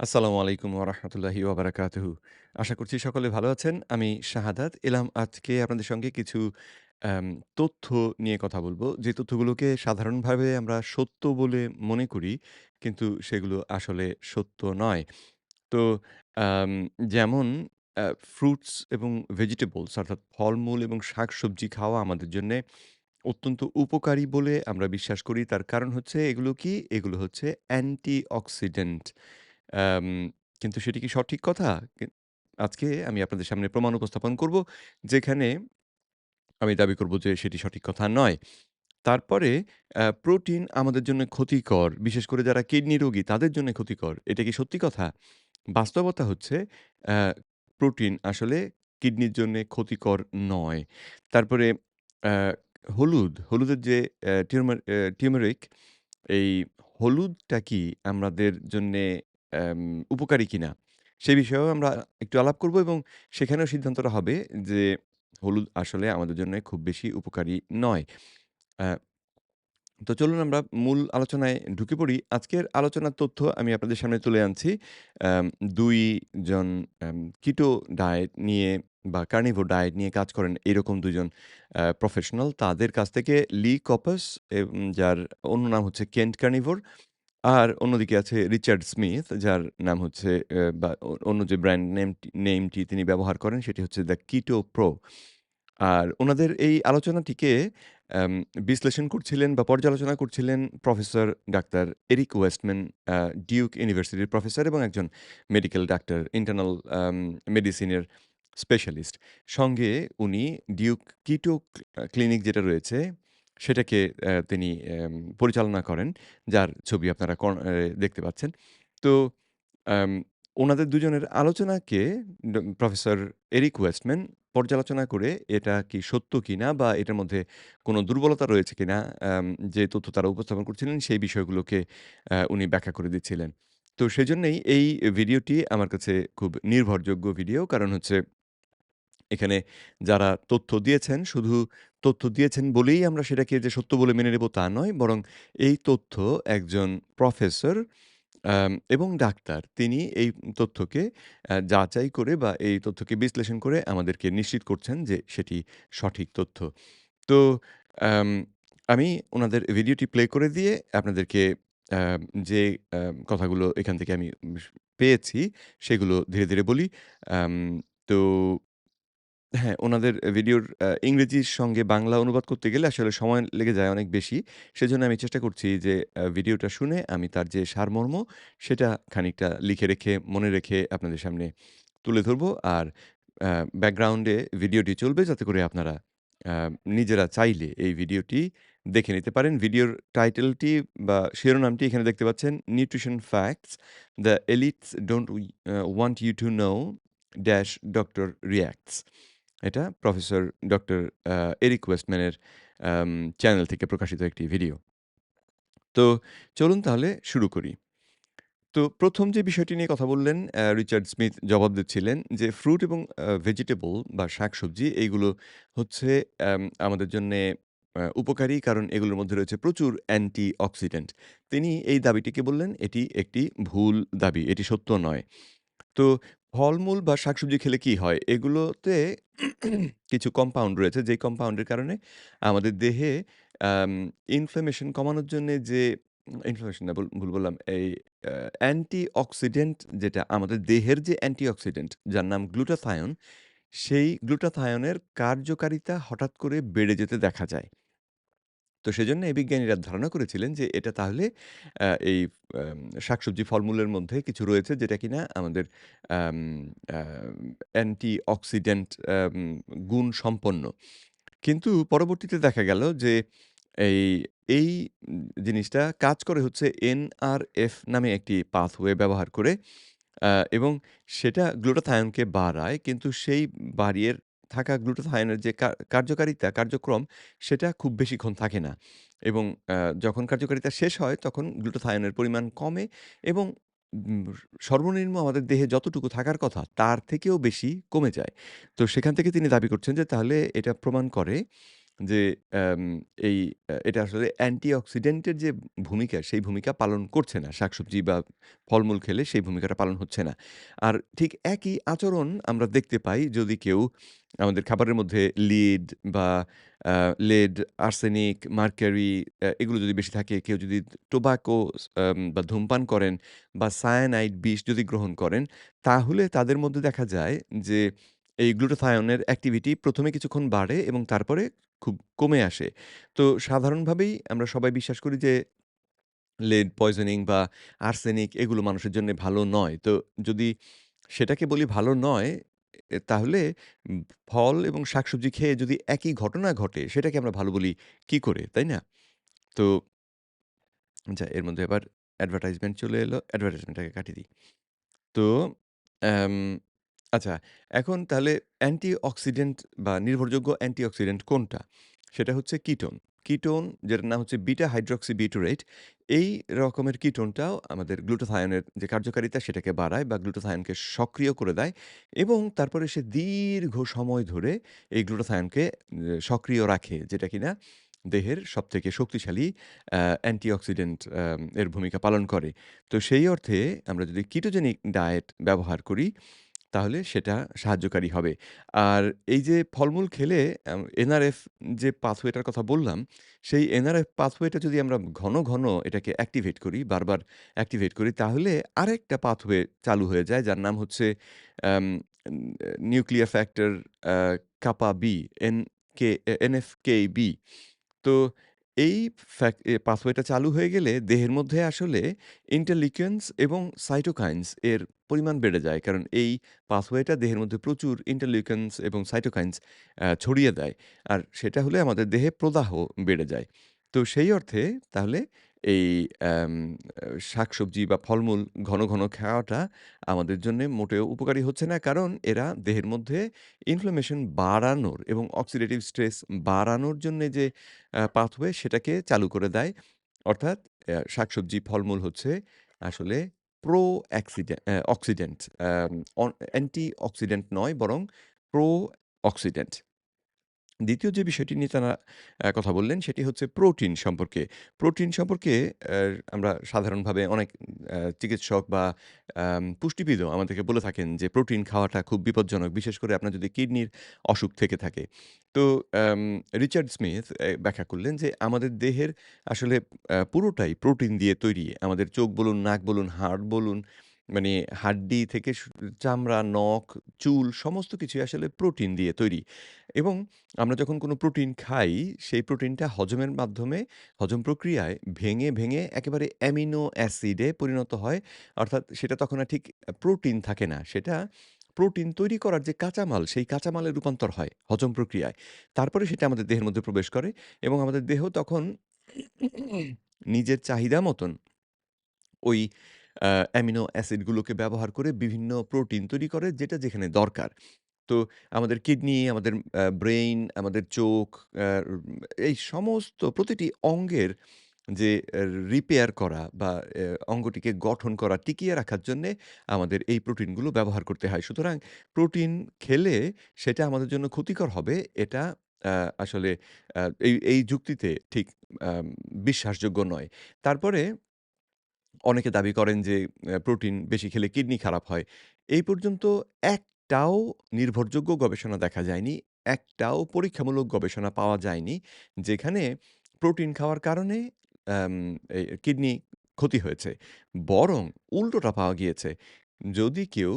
আসসালামু আলাইকুম ওয়া রাহমাতুল্লাহি ওয়া আশা করছি সকলে ভালো আছেন। আমি শাহাদাত এলাম আজকে আপনাদের সঙ্গে কিছু তথ্য নিয়ে কথা বলব যে তথ্যগুলোকে সাধারণভাবে আমরা সত্য বলে মনে করি, কিন্তু সেগুলো আসলে সত্য নয়। তো যেমন ফ্রুটস এবং ভেজিটেবলস অর্থাৎ ফলমূল এবং শাকসবজি খাওয়া আমাদের জন্যে অত্যন্ত উপকারী বলে আমরা বিশ্বাস করি। তার কারণ হচ্ছে এগুলো কি? এগুলো হচ্ছে অ্যান্টিঅক্সিডেন্ট। কিন্তু সেটি কি সঠিক কথা? আজকে আমি আপনাদের সামনে প্রমাণ উপস্থাপন করব, যেখানে আমি দাবি করব যে সেটি সঠিক কথা নয়। তারপরে প্রোটিন আমাদের জন্য ক্ষতিকর। বিশেষ করে যারা কিডনি রোগী তাদের জন্য ক্ষতিকর। এটা কি সত্যি কথা? বাস্তবতা হচ্ছে প্রোটিন আসলে কিডনির জন্যে ক্ষতিকর নয়। তারপরে হলুদ, হলুদের যে টিউমার অ্যা টিউমেরিক এই হলুদটা কি আমাদের জন্যে অ্যাম উপকারী কিনা? সে বিষয়েও আমরা একটু আলাপ করব এবং সেখানেও সিদ্ধান্তটা হবে যে হলুদ আসলে আমাদের জন্য খুব বেশি উপকারী নয়। তো চলুন আমরা মূল আলোচনায় ঢুকে পড়ি। আজকের আলোচনার তথ্য আমি আপনাদের সামনে তুলে আনছি। আম ২ জন আম কিটো ডায়েট নিয়ে বা কার্নিভোর ডায়েট নিয়ে কাজ করেন এরকম ২ জন আ প্রফেশনাল। তাদের কাছ থেকে লি কপাস এম যার অন্য নাম হচ্ছে কেন্ট কার্নিভোর। আর অন্যদিকে আছে রিচার্ড স্মিথ যার নাম হচ্ছে বা অন্য যে ব্র্যান্ড নেমটি নেমটি তিনি ব্যবহার করেন সেটি হচ্ছে দ্য কিটো প্রো। আর ওনাদের এই আলোচনাটিকে বিশ্লেষণ করছিলেন বা পর্যালোচনা করছিলেন professor doctor Eric Westman Duke ইউনিভার্সিটির প্রফেসর এবং একজন মেডিকেল ডাক্তার, ইন্টারনাল মেডিসিনের স্পেশালিস্ট। সঙ্গে উনি ডিউক কিটো ক্লিনিক যেটা রয়েছে সেটাকে তিনি পরিচালনা করেন। যার ছবি আপনারা দেখতে পাচ্ছেন। তো ওনাদের দুজনের আলোচনাকে প্রফেসর এরিক ওয়েস্টম্যান পর্যালোচনা করে এটা কি সত্য কিনা বা এটার মধ্যে কোনো দুর্বলতা রয়েছে কি না যে তথ্য তারা উপস্থাপন করছিলেন সেই বিষয়গুলোকে উনি ব্যাখ্যা করে দিচ্ছিলেন। তো সেজন্যই এই ভিডিওটি আমার কাছে খুব নির্ভরযোগ্য ভিডিও। কারণ হচ্ছে এখানে যারা তথ্য দিয়েছেন, শুধু তথ্য দিয়েছেন বলেই আমরা সেটাকে যে সত্য বলে মেনে নেব তা নয়। বরং এই তথ্য একজন প্রফেসর এবং ডাক্তার তিনি এই তথ্যকে যাচাই করে বা এই তথ্যকে বিশ্লেষণ করে আমাদেরকে নিশ্চিত করছেন যে সেটি সঠিক তথ্য। তো আমি ওনাদের ভিডিওটি প্লে করে দিয়ে আপনাদেরকে যে কথাগুলো এখান থেকে আমি পেয়েছি সেগুলো ধীরে, ধীরে বলি। তো হ্যাঁ, উনাদের ভিডিওর ইংরেজির সঙ্গে বাংলা অনুবাদ করতে গেলে আসলে সময় লেগে যায় অনেক বেশি। সেজন্য আমি চেষ্টা করছি যে ভিডিওটা শুনে আমি তার যে সারমর্ম সেটা খানিকটা লিখে রেখে, মনে রেখে আপনাদের সামনে তুলে ধরব। আর ব্যাকগ্রাউন্ডে ভিডিওটি চলবে যাতে করে আপনারা নিজেরা চাইলে এই ভিডিওটি দেখে নিতে পারেন। ভিডিওর টাইটেলটি বা শিরোনামটি এখানে দেখতে পাচ্ছেন, "nutrition facts the elites don't want you to know dash doctor reacts" এটা প্রফেসর ডক্টর এরিক ওয়েস্টম্যানের চ্যানেল থেকে প্রকাশিত একটি ভিডিও। তো চলুন তাহলে শুরু করি। তো প্রথম যে বিষয়টি নিয়ে কথা বললেন রিচার্ড স্মিথ জবাব দিচ্ছিলেন যে ফ্রুট এবং ভেজিটেবল বা শাকসবজি এইগুলো হচ্ছে আমাদের জন্যে উপকারী কারণ এগুলোর মধ্যে রয়েছে প্রচুর অ্যান্টিঅক্সিডেন্ট। তিনি এই দাবিটিকে বললেন, এটি একটি ভুল দাবি। এটি সত্য নয়। তো ফলমূল বা শাকসবজি খেলে কি হয়? এগুলোতে কিছু কম্পাউন্ড রয়েছে যেই কম্পাউন্ডের কারণে আমাদের দেহে আম ইনফ্ল্যামেশন কমানোর জন্যে যে ইনফ্ল্যামেশন না ভুল বললাম। এই আ অ্যান্টিঅক্সিডেন্ট যেটা আমাদের দেহের যে অ্যান্টিঅক্সিডেন্ট যার নাম গ্লুটাথায়ন, সেই গ্লুটাথায়নের কার্যকারিতা হঠাৎ করে বেড়ে যেতে দেখা যায়। তো সেজন্য এই বিজ্ঞানীরা ধারণা করেছিলেন যে এটা তাহলে এই শাকসবজি ফলমূলের মধ্যে কিছু রয়েছে যেটা কিনা আমাদের অ্যান্টি অক্সিডেন্ট গুণ সম্পন্ন। কিন্তু পরবর্তীতে দেখা গেল যে এই, এই জিনিসটা কাজ করে হচ্ছে এনআরএফ নামে একটি পাথওয়ে ব্যবহার করে এবং সেটা গ্লুটাথায়নকে বাড়ায় কিন্তু সেই বাড়িয়ে থাকা গ্লুটোথায়নের যে কার্যকারিতা, কার্যক্রম সেটা খুব বেশিক্ষণ থাকে না। এবং যখন কার্যকারিতা শেষ হয় তখন গ্লুটোথায়নের পরিমাণ কমে এবং সর্বনিম্ন আমাদের দেহে যতটুকু থাকার কথা তার থেকেও বেশি কমে যায়। তো সেখান থেকে তিনি দাবি করছেন যে তাহলে এটা প্রমাণ করে যে এই এটা আসলে অ্যান্টিঅক্সিডেন্ট এর যে ভূমিকা, সেই ভূমিকা পালন করছে না। শাকসবজি বা ফলমূল খেলে সেই ভূমিকাটা পালন হচ্ছে না। আর ঠিক একই আচরণ আমরা দেখতে পাই যদি কেউ আমাদের খাবারের মধ্যে লিড বা lead, আর্সেনিক, মার্কারি এগুলো যদি বেশি থাকে, কেউ যদি টোবাকো বা ধূমপান করেন বা সায়ানাইড বিষ যদি গ্রহণ করেন, তাহলে তাদের মধ্যে দেখা যায় যে এই গ্লুটাথায়নের অ্যাক্টিভিটি প্রথমে কিছুক্ষণ বাড়ে এবং তারপরে খুব কমে আসে। তো সাধারণভাবেই আমরা সবাই বিশ্বাস করি যে লেড পয়জনিং বা আর্সেনিক এগুলো মানুষের জন্যে ভালো নয়। তো যদি সেটাকে বলি ভালো নয়, তাহলে ফল এবং শাকসবজি খেয়ে যদি একই ঘটনা ঘটে, সেটাকে আমরা ভালো বলি কি করে, তাই না? তো আচ্ছা এর মধ্যে আবার অ্যাডভার্টাইজমেন্ট চলে এলো। অ্যাডভার্টাইজমেন্টটাকে কাটিয়ে দিই। তো আচ্ছা, এখন তাহলে অ্যান্টিঅক্সিডেন্ট বা নির্ভরযোগ্য অ্যান্টিঅক্সিডেন্ট কোনটা? সেটা হচ্ছে কিটোন। কিটোন যেটার নাম হচ্ছে বিটা হাইড্রক্সি বিউটারেট। এই রকমের কিটোনটাও আমাদের গ্লুটাথায়নের যে কার্যকারিতা সেটাকে বাড়ায় বা গ্লুটাথায়নকে সক্রিয় করে দেয় এবং তারপরে সে দীর্ঘ সময় ধরে এই গ্লুটাথায়নকে সক্রিয় রাখে যেটা কিনা দেহের সবথেকে শক্তিশালী অ্যা অ্যান্টিঅক্সিডেন্ট এর ভূমিকা পালন করে। তো সেই অর্থে আমরা যদি কিটোজেনিক ডায়েট ব্যবহার করি, তাহলে সেটা সাহায্যকারী হবে। আর এই যে ফলমূল খেলে এনআরএফ যে পাথওয়েটার কথা বললাম, সেই এনআরএফ পাথওয়েটা যদি আমরা ঘন, ঘন এটাকে অ্যাক্টিভেট করি, বারবার অ্যাক্টিভেট করি, তাহলে আরেকটা পাথওয়ে চালু হয়ে যায় যার নাম হচ্ছে nuclear factor kappa B, NK এ এনএফকেবি। তো এই ফ্যাক পাথওয়েটা চালু হয়ে গেলে দেহের মধ্যে আসলে ইন্টারলিকুয়েন্স এবং সাইটোকাইন্স এর পরিমাণ বেড়ে যায়। কারণ এই পাথওয়েটা দেহের মধ্যে প্রচুর ইন্টারলিউকেনস এবং সাইটোকাইন্স ছড়িয়ে দেয়। আর সেটা হলে আমাদের দেহে প্রদাহ বেড়ে যায়। তো সেই অর্থে তাহলে এই শাকসবজি বা ফলমূল ঘন, ঘন খাওয়াটা আমাদের জন্যে মোটেও উপকারী হচ্ছে না। কারণ এরা দেহের মধ্যে ইনফ্লামেশন বাড়ানোর এবং অক্সিডেটিভ স্ট্রেস বাড়ানোর জন্যে যে পাথওয়ে সেটাকে চালু করে দেয়। অর্থাৎ শাকসবজি, ফলমূল হচ্ছে আসলে প্রো অক্সিডেন্ট অ্যাম অন অ্যান্টি-অক্সিডেন্ট নয় বরং প্রো অক্সিডেন্ট। দ্বিতীয় যে বিষয়টি নিয়ে তারা কথা বললেন সেটি হচ্ছে প্রোটিন সম্পর্কে। প্রোটিন সম্পর্কে আমরা সাধারণভাবে অনেক চিকিৎসক বা পুষ্টিবিদও আমাদেরকে বলে থাকেন যে প্রোটিন খাওয়াটা খুব বিপজ্জনক। বিশেষ করে আপনার যদি কিডনির অসুখ থেকে থাকে। তো রিচার্ড স্মিথ ব্যাখ্যা করলেন যে আমাদের দেহের আসলে পুরোটাই প্রোটিন দিয়ে তৈরি। আমাদের চোখ বলুন, নাক বলুন, হাড় বলুন, মানে হাড্ডি থেকে চামড়া, নখ, চুল সমস্ত কিছুই আসলে প্রোটিন দিয়ে তৈরি। এবং আমরা যখন কোনো প্রোটিন খাই, সেই প্রোটিনটা হজমের মাধ্যমে হজম প্রক্রিয়ায় ভেঙে, ভেঙে একেবারে অ্যামিনো অ্যাসিডে পরিণত হয়। অর্থাৎ সেটা তখন আর ঠিক প্রোটিন থাকে না। সেটা প্রোটিন তৈরি করার যে কাঁচামাল, সেই কাঁচামালে রূপান্তর হয় হজম প্রক্রিয়ায়। তারপরে সেটা আমাদের দেহের মধ্যে প্রবেশ করে এবং আমাদের দেহ তখন নিজের চাহিদা মতন ওই অ্যামিনো অ্যাসিডগুলোকে ব্যবহার করে বিভিন্ন প্রোটিন তৈরি করে যেটা যেখানে দরকার। তো আমাদের কিডনি, আমাদের ব্রেইন, আমাদের চোখ, এই সমস্ত প্রতিটি অঙ্গের যে রিপেয়ার করা বা অঙ্গটিকে গঠন করা, টিকিয়ে রাখার জন্যে আমাদের এই প্রোটিনগুলো ব্যবহার করতে হয়। সুতরাং প্রোটিন খেলে সেটা আমাদের জন্য ক্ষতিকর হবে এটা আসলে এই এই যুক্তিতে ঠিক বিশ্বাসযোগ্য নয়। তারপরে অনেকে দাবি করেন যে প্রোটিন বেশি খেলে কিডনি খারাপ হয়। এই পর্যন্ত একটাও নির্ভরযোগ্য গবেষণা দেখা যায়নি। একটাও পরীক্ষামূলক গবেষণা পাওয়া যায়নি। যেখানে প্রোটিন খাওয়ার কারণে এই কিডনি ক্ষতি হয়েছে। বরং উল্টোটা পাওয়া গিয়েছে। যদি কেউ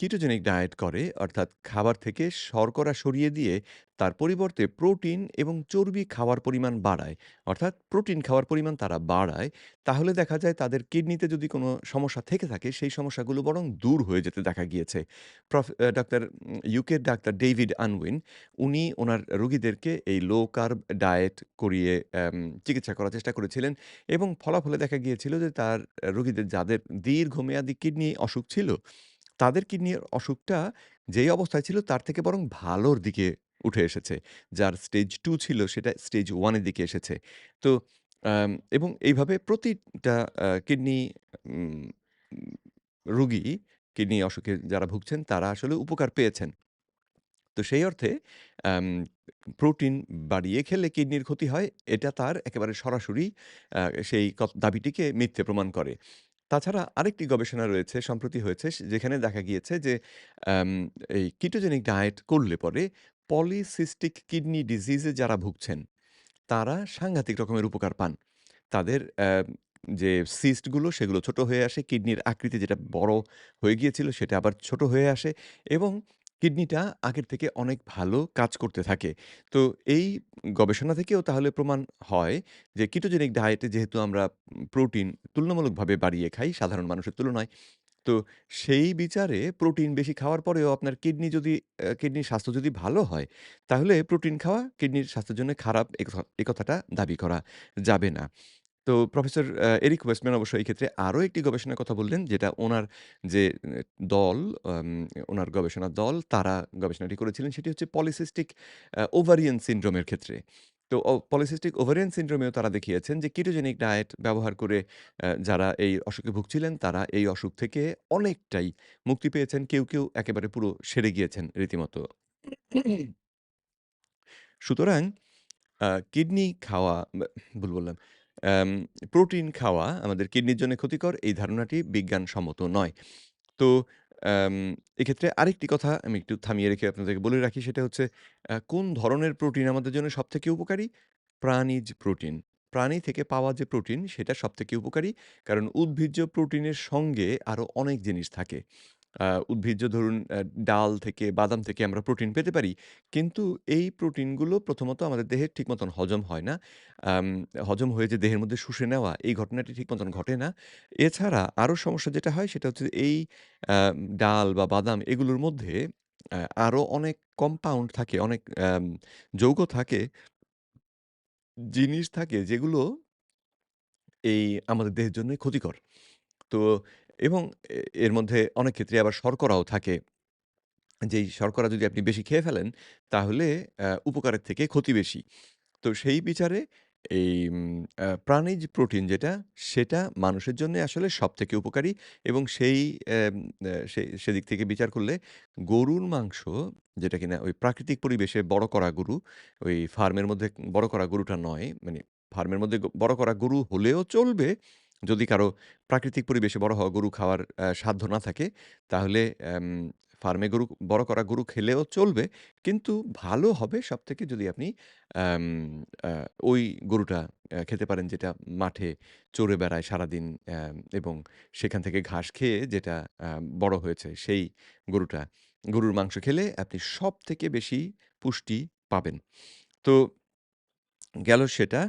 কিটোজেনিক ডায়েট করে অর্থাৎ খাবার থেকে শর্করা সরিয়ে দিয়ে তার পরিবর্তে প্রোটিন এবং চর্বি খাওয়ার পরিমাণ বাড়ায়। অর্থাৎ প্রোটিন খাওয়ার পরিমাণ তারা বাড়ায়। তাহলে দেখা যায় তাদের কিডনিতে যদি কোনো সমস্যা থেকে থাকে, সেই সমস্যাগুলো বরং দূর হয়ে যেতে দেখা গিয়েছে। প্রফ ডাক্তার ইউকের ডাক্তার ডেভিড আনউইন, উনি ওনার রোগীদেরকে এই লো কার্ব ডায়েট করিয়ে চিকিৎসা করার চেষ্টা করেছিলেন এবং ফলাফলে দেখা গিয়েছিল যে তার রোগীদের যাদের দীর্ঘমেয়াদী কিডনি অসুখ ছিল, তাদের কিডনির অসুখটা যেই অবস্থায় ছিল তার থেকে বরং ভালোর দিকে উঠে এসেছে। যার স্টেজ টু ছিল সেটা স্টেজ ওয়ানের দিকে এসেছে। তো এবং এইভাবে প্রতিটা কিডনি রোগী, কিডনি অসুখে যারা ভুগছেন তারা আসলে উপকার পেয়েছেন। তো সেই অর্থে প্রোটিন বাড়িয়ে খেলে কিডনির ক্ষতি হয়, এটা তার একেবারে সরাসরি সেই দাবিটিকে মিথ্যে প্রমাণ করে। তাছাড়া আরেকটি গবেষণা রয়েছে, সম্প্রতি হয়েছে যেখানে দেখা গিয়েছে যে এই কিটোজেনিক ডায়েট করলে পরে পলিসিস্টিক কিডনি ডিজিজে যারা ভুগছেন, তারা সাংঘাতিক রকমের উপকার পান। তাদের যে সিস্টগুলো সেগুলো ছোট হয়ে আসে, কিডনির আকৃতি যেটা বড় হয়ে গিয়েছিল সেটা আবার ছোট হয়ে আসে এবং কিডনিটা আগের থেকে অনেক ভালো কাজ করতে থাকে। তো এই গবেষণা থেকেও তাহলে প্রমাণ হয় যে কিটোজেনিক ডায়েটে যেহেতু আমরা প্রোটিন তুলনামূলকভাবে বাড়িয়ে খাই সাধারণ মানুষের তুলনায়। তো সেই বিচারে প্রোটিন বেশি খাওয়ার পরেও আপনার কিডনি যদি কিডনির স্বাস্থ্য যদি ভালো হয়, তাহলে প্রোটিন খাওয়া কিডনির স্বাস্থ্যের জন্য খারাপ এ কথাটা দাবি করা যাবে না। তো প্রফেসর এরিক ওয়েস্টম্যান অবশ্য এই ক্ষেত্রে আরও একটি গবেষণার কথা বললেন, যেটা উনার যে দল আম উনার গবেষণার দল তারা গবেষণাটি করেছিলেন সেটি হচ্ছে পলিসিস্টিক ওভারিয়ান সিনড্রোমের ক্ষেত্রে। তো পলিসিস্টিক ওভারিয়ান সিনড্রোমেও তারা দেখিয়েছেন যে কিটোজেনিক ডায়েট ব্যবহার করে যারা এই অসুখে ভুগছিলেন তারা এই অসুখ থেকে অনেকটাই মুক্তি পেয়েছেন। কেউ, কেউ একেবারে পুরো সেরে গিয়েছেন রীতিমতো। সুতরাং কিডনি খাওয়া ভুল বললাম। প্রোটিন খাওয়া আমাদের কিডনির জন্য ক্ষতিকর, এই ধারণাটি বিজ্ঞানসম্মত নয়। তো এক্ষেত্রে আরেকটি কথা আমি একটু থামিয়ে রেখে আপনাদেরকে বলে রাখি, সেটা হচ্ছে কোন ধরনের প্রোটিন আমাদের জন্য সবথেকে উপকারী? প্রাণীজ প্রোটিন। প্রাণী থেকে পাওয়া যে প্রোটিন, সেটা সবথেকে উপকারী। কারণ উদ্ভিজ্জ প্রোটিনের সঙ্গে আরও অনেক জিনিস থাকে। উদ্ভিজ্জ ধরুন ডাল থেকে, বাদাম থেকে আমরা প্রোটিন পেতে পারি। কিন্তু এই প্রোটিনগুলো প্রথমত আমাদের দেহে ঠিক মতন হজম হয় না। হজম হয়ে যে দেহের মধ্যে শুষে নেওয়া এই ঘটনাটি ঠিক মতন ঘটে না। এছাড়া আরও সমস্যা যেটা হয় সেটা হচ্ছে এই ডাল বা বাদাম এগুলোর মধ্যে আ আরও অনেক কম্পাউন্ড থাকে, অনেক যৌগ থাকে জিনিস থাকে যেগুলো এই আমাদের দেহের জন্যই ক্ষতিকর। তো এবং এর মধ্যে অনেক ক্ষেত্রে আবার শর্করাও থাকে। যেই শর্করা যদি আপনি বেশি খেয়ে ফেলেন, তাহলে উপকারের থেকে ক্ষতি বেশি। তো সেই বিচারে এই প্রাণীজ প্রোটিন যেটা, সেটা মানুষের জন্যে আসলে সব থেকে উপকারী এবং সেই সেদিক থেকে বিচার করলে গরুর মাংস যেটা কিনা ওই প্রাকৃতিক পরিবেশে বড় করা গরু, ওই ফার্মের মধ্যে বড় করা গরুটা নয়, মানে ফার্মের মধ্যে বড় করা গরু হলেও চলবে, যদি কারও প্রাকৃতিক পরিবেশে বড় হওয়া গরু খাওয়ার সাধ্য না থাকে, তাহলে ফার্মে গরু বড় করা গরু খেলেও চলবে। কিন্তু ভালো হবে সব থেকে যদি আপনি ওই গরুটা খেতে পারেন যেটা মাঠে চরে বেড়ায় সারাদিন এবং সেখান থেকে ঘাস খেয়ে যেটা বড় হয়েছে সেই গরুটা। গরুর মাংস খেলে আপনি সবথেকে বেশি পুষ্টি পাবেন। তো গেল সেটা।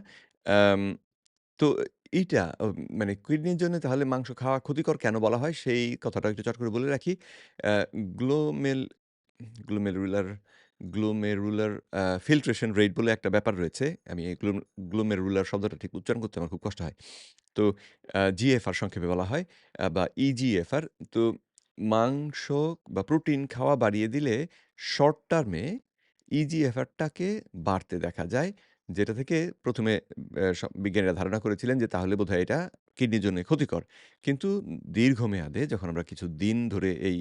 তো এইটা মানে কিডনির জন্য তাহলে মাংস খাওয়া ক্ষতিকর কেন বলা হয়? সেই কথাটা একটু চট করে বলে রাখি। অ্যা গ্লোমেল, glomerular glomerular, uh filtration rate বলে একটা ব্যাপার রয়েছে। আমি এই গ্লোম, গ্লোমেরুলার শব্দটা ঠিক উচ্চারণ করতে আমার খুব কষ্ট হয়। তো জিএফআর সংক্ষেপে বলা হয় বা ইজিএফআর। তো, মাংস বা প্রোটিন খাওয়া বাড়িয়ে দিলে শর্ট টার্মে ইজিএফআরটাকে বাড়তে দেখা যায়। যেটা থেকে ১ম এ, স, বিজ্ঞানীরা ধারণা করেছিলেন যে তাহলে বোধহয় এটা কিডনির জন্য ক্ষতিকর। কিন্তু দীর্ঘমেয়াদে যখন আমরা কিছু দিন ধরে এই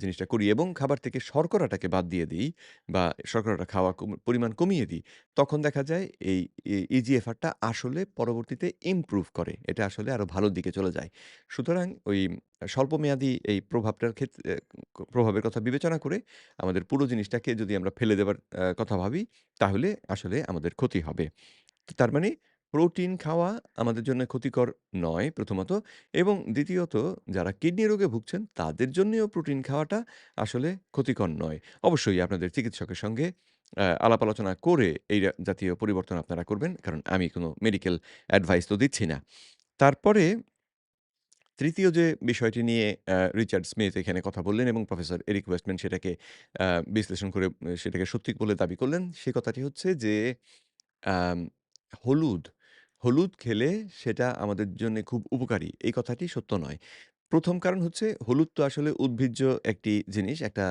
জিনিসটা করি এবং খাবার থেকে শর্করাটাকে বাদ দিয়ে দিই বা শর্করাটা খাওয়া পরিমাণ কমিয়ে দিই, তখন দেখা যায় এই ই ইজিএফআরটা আসলে পরবর্তীতে ইমপ্রুভ করে। এটা আসলে আরও ভালোর দিকে চলে যায়। সুতরাং ওই স্বল্পমেয়াদী এই প্রভাবটার ক্ষেত্রে প্রভাবের কথা বিবেচনা করে আমাদের পুরো জিনিসটাকে যদি আমরা ফেলে দেবার কথা ভাবি, তাহলে আসলে আমাদের ক্ষতি হবে। তার মানে প্রোটিন খাওয়া আমাদের জন্য ক্ষতিকর নয় প্রথমত এবং দ্বিতীয়ত যারা কিডনি রোগে ভুগছেন তাদের জন্যেও প্রোটিন খাওয়াটা আসলে ক্ষতিকর নয়। অবশ্যই আপনাদের চিকিৎসকের সঙ্গে আলাপ আলোচনা করে এই জাতীয় পরিবর্তন আপনারা করবেন। কারণ আমি কোনো মেডিকেল অ্যাডভাইস তো দিচ্ছি না। তারপরে তৃতীয় যে বিষয়টি নিয়ে রিচার্ড স্মিথ এখানে কথা বললেন এবং প্রফেসর এরিক ওয়েস্টম্যান সেটাকে বিশ্লেষণ করে সেটাকে সত্যি বলে দাবি করলেন। সে কথাটি হচ্ছে যে হলুদ, হলুদ খেলে সেটা আমাদের জন্যে খুব উপকারী। এই কথাটি সত্য নয়। ১ম কারণ হচ্ছে হলুদ তো আসলে উদ্ভিজ্জ একটি জিনিস। একটা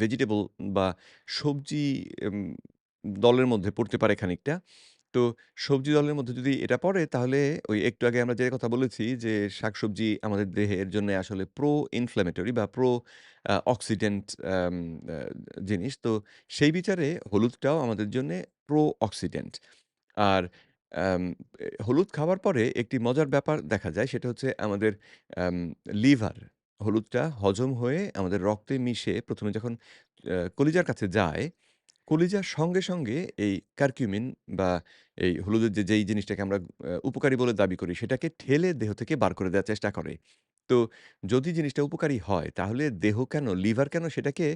ভেজিটেবল বা সবজি দলের মধ্যে পড়তে পারে খানিকটা। তো সবজি দলের মধ্যে যদি এটা পড়ে তাহলে ওই একটু আগে আমরা যে কথা বলেছি যে শাকসবজি আমাদের দেহের জন্য আসলে প্রো ইনফ্ল্যামেটরি বা প্রো অক্সিডেন্ট জিনিস। তো সেই বিচারে হলুদটাও আমাদের জন্যে প্রো অক্সিডেন্ট। আর হলুদ খাওয়ার পরে একটি মজার ব্যাপার দেখা যায় সেটা হচ্ছে আমাদের আম লিভার হলুদটা হজম হয়ে আমাদের রক্তে মিশে ১ম এ যখন কলিজার কাছে যায় কলিজার সঙ্গে, সঙ্গে এই কারকিউমিন বা এই হলুদের যে যেই জিনিসটাকে আমরা উপকারী বলে দাবি করি, সেটাকে ঠেলে দেহ থেকে বার করে দেওয়ার চেষ্টা করে। তো যদি জিনিসটা উপকারী হয়, তাহলে দেহ কেন, লিভার কেন সেটাকে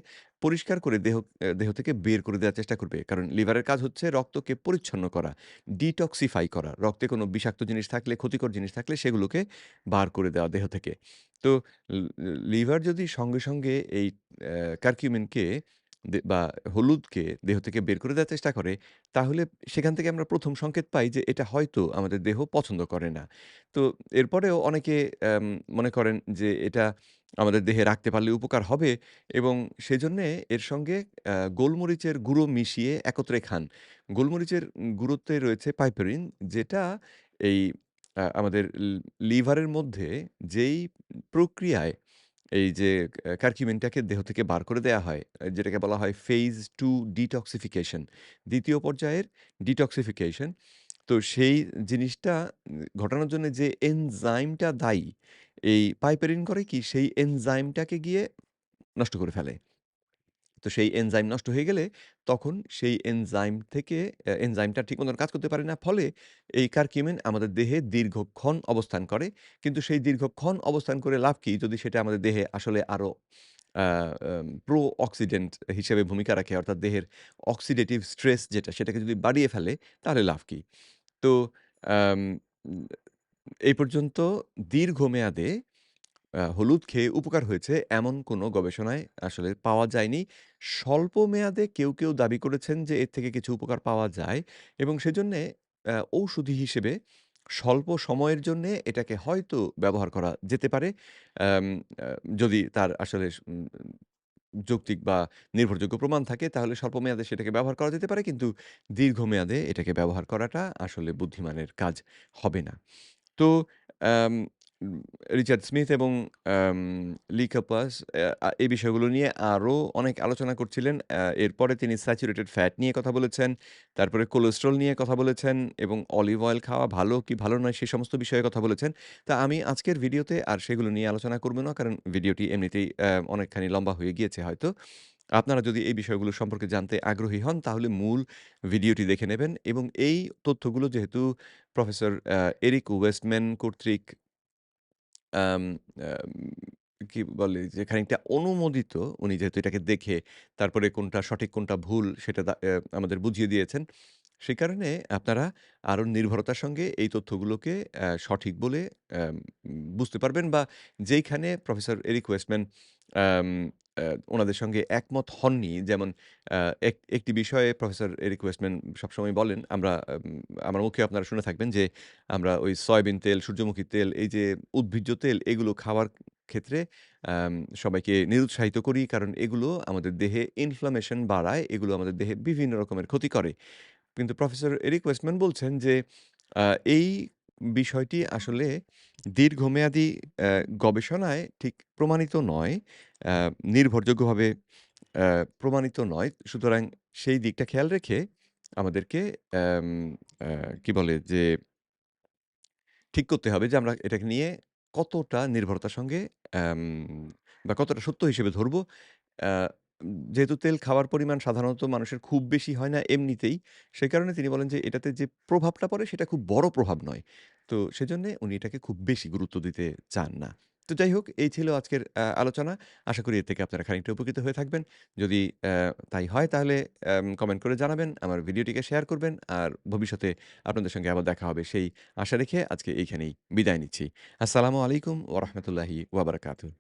পরিষ্কার করে দেহ দেহ থেকে বের করে দেওয়ার চেষ্টা করবে? কারণ লিভারের কাজ হচ্ছে রক্তকে পরিচ্ছন্ন করা, ডিটক্সিফাই করা। রক্তে কোনো বিষাক্ত জিনিস থাকলে, ক্ষতিকর জিনিস থাকলে সেগুলোকে বার করে দেওয়া দেহ থেকে। তো লিভার যদি সঙ্গে, সঙ্গে এই কার্কিউমিনকে দে বা হলুদকে দেহ থেকে বের করে দেওয়ার চেষ্টা করে, তাহলে সেখান থেকে আমরা ১ম সংকেত পাই যে এটা হয়তো আমাদের দেহ পছন্দ করে না। তো এরপরেও অনেকে মনে করেন যে এটা আমাদের দেহে রাখতে পারলে উপকার হবে এবং সেজন্যে এর সঙ্গে গোলমরিচের গুঁড়ো মিশিয়ে একত্রে খান। গোলমরিচের গুঁড়োতে রয়েছে পাইপেরিন যেটা এই আমাদের লি লিভারের মধ্যে যেই প্রক্রিয়ায় এই যে কারকিউমিনটাকে দেহ থেকে বার করে দেয়া হয়, যেটাকে বলা হয় ফেজ টু ডিটক্সিফিকেশন দ্বিতীয় পর্যায়ের ডিটক্সিফিকেশন। তো সেই জিনিসটা ঘটানোর জন্য যে এনজাইমটা দায়ী, এই পাইপেরিন করে কি সেই এনজাইমটাকে গিয়ে নষ্ট করে ফেলে। তো সেই এনজাইম নষ্ট হয়ে গেলে তখন সেই এনজাইম থেকে এনজাইমটা ঠিক মতন কাজ করতে পারে না। ফলে এই কারকিউমিন আমাদের দেহে দীর্ঘক্ষণ অবস্থান করে। কিন্তু সেই দীর্ঘক্ষণ অবস্থান করে লাভ কি? যদি সেটা আমাদের দেহে আসলে আরও প্রো অক্সিডেন্ট হিসেবে ভূমিকা রাখে, অর্থাৎ দেহের অক্সিডেটিভ স্ট্রেস যেটা, সেটাকে যদি বাড়িয়ে ফেলে, তাহলে লাভ কি? তো এই পর্যন্ত দীর্ঘমেয়াদে হলুদ খেয়ে উপকার হয়েছে এমন কোনো গবেষণায় আসলে পাওয়া যায়নি। স্বল্প মেয়াদে কেউ, কেউ দাবি করেছেন যে এর থেকে কিছু উপকার পাওয়া যায় এবং সেজন্যে ঔষধি হিসেবে স্বল্প সময়ের জন্যে এটাকে হয়তো ব্যবহার করা যেতে পারে। যদি তার আসলে যৌক্তিক বা নির্ভরযোগ্য প্রমাণ থাকে তাহলে স্বল্প মেয়াদে সেটাকে ব্যবহার করা যেতে পারে। কিন্তু দীর্ঘমেয়াদে এটাকে ব্যবহার করাটা আসলে বুদ্ধিমানের কাজ হবে না। তো রিচার্ড স্মিথ এবং লি কাপাস এই বিষয়গুলো নিয়ে আরও অনেক আলোচনা করছিলেন। এরপরে তিনি স্যাচুরেটেড ফ্যাট নিয়ে কথা বলেছেন। তারপরে কোলেস্টেরল নিয়ে কথা বলেছেন এবং অলিভ অয়েল খাওয়া ভালো কি ভালো নয় সে সমস্ত বিষয়ে কথা বলেছেন। তা আমি আজকের ভিডিওতে আর সেগুলো নিয়ে আলোচনা করব না। কারণ ভিডিওটি এমনিতেই অনেকখানি লম্বা হয়ে গিয়েছে হয়তো। আপনারা যদি এই বিষয়গুলো সম্পর্কে জানতে আগ্রহী হন, তাহলে মূল ভিডিওটি দেখে নেবেন এবং এই তথ্যগুলো যেহেতু প্রফেসর এরিক ওয়েস্টম্যান কর্তৃক কি বলে যেখানে একটা অনুমোদিত উনি যেহেতু এটাকে দেখে তারপরে কোনটা সঠিক, কোনটা ভুল সেটা আমাদের বুঝিয়ে দিয়েছেন। সেই কারণে আপনারা আরও নির্ভরতার সঙ্গে এই তথ্যগুলোকে সঠিক বলে বুঝতে পারবেন বা যেইখানে প্রফেসর এরিক ওয়েস্টম্যান অ্যা উনাদের সঙ্গে একমত হননি যেমন এক একটি বিষয়ে প্রফেসর এরিক ওয়েস্টম্যান সবসময় বলেন আমরা আম আমার মুখে আপনারা শুনে থাকবেন যে আমরা ওই সয়াবিন তেল, সূর্যমুখী তেল, এই যে উদ্ভিজ্জ তেল এগুলো খাওয়ার ক্ষেত্রে সবাইকে নিরুৎসাহিত করি। কারণ এগুলো আমাদের দেহে ইনফ্লামেশন বাড়ায়। এগুলো আমাদের দেহে বিভিন্ন রকমের ক্ষতি করে। কিন্তু প্রফেসর এরিক ওয়েস্টম্যান বলছেন যে এই বিষয়টি আসলে দীর্ঘমেয়াদী গবেষণায় ঠিক প্রমাণিত নয়। নির্ভরযোগ্যভাবে প্রমাণিত নয়। সুতরাং সেই দিকটা খেয়াল রেখে আমাদেরকে কি বলে যে, ঠিক করতে হবে যে, আমরা এটাকে নিয়ে কতটা নির্ভরতার সঙ্গে বা কতটা সত্য হিসেবে ধরবো। যেহেতু তেল খাওয়ার পরিমাণ সাধারণত মানুষের খুব বেশি হয় না এমনিতেই। সে কারণে তিনি বলেন যে, এটাতে যে প্রভাবটা পড়ে সেটা খুব বড় প্রভাব নয়। তো সেজন্যে উনি এটাকে খুব বেশি গুরুত্ব দিতে চান না। তো যাই হোক, এই ছিল আজকের আলোচনা। আশা করি এর থেকে আপনারা খানিকটা উপকৃত হয়ে থাকবেন। যদি তাই হয় তাহলে কমেন্ট করে জানাবেন। আমার ভিডিওটিকে শেয়ার করবেন। আর ভবিষ্যতে আপনাদের সঙ্গে আবার দেখা হবে সেই আশা রেখে আজকে এইখানেই বিদায় নিচ্ছি। আসসালামু আলাইকুম ওরহমতুল্লাহি রাহমাতুল্লাহি ওয়া বারাকাতুহু।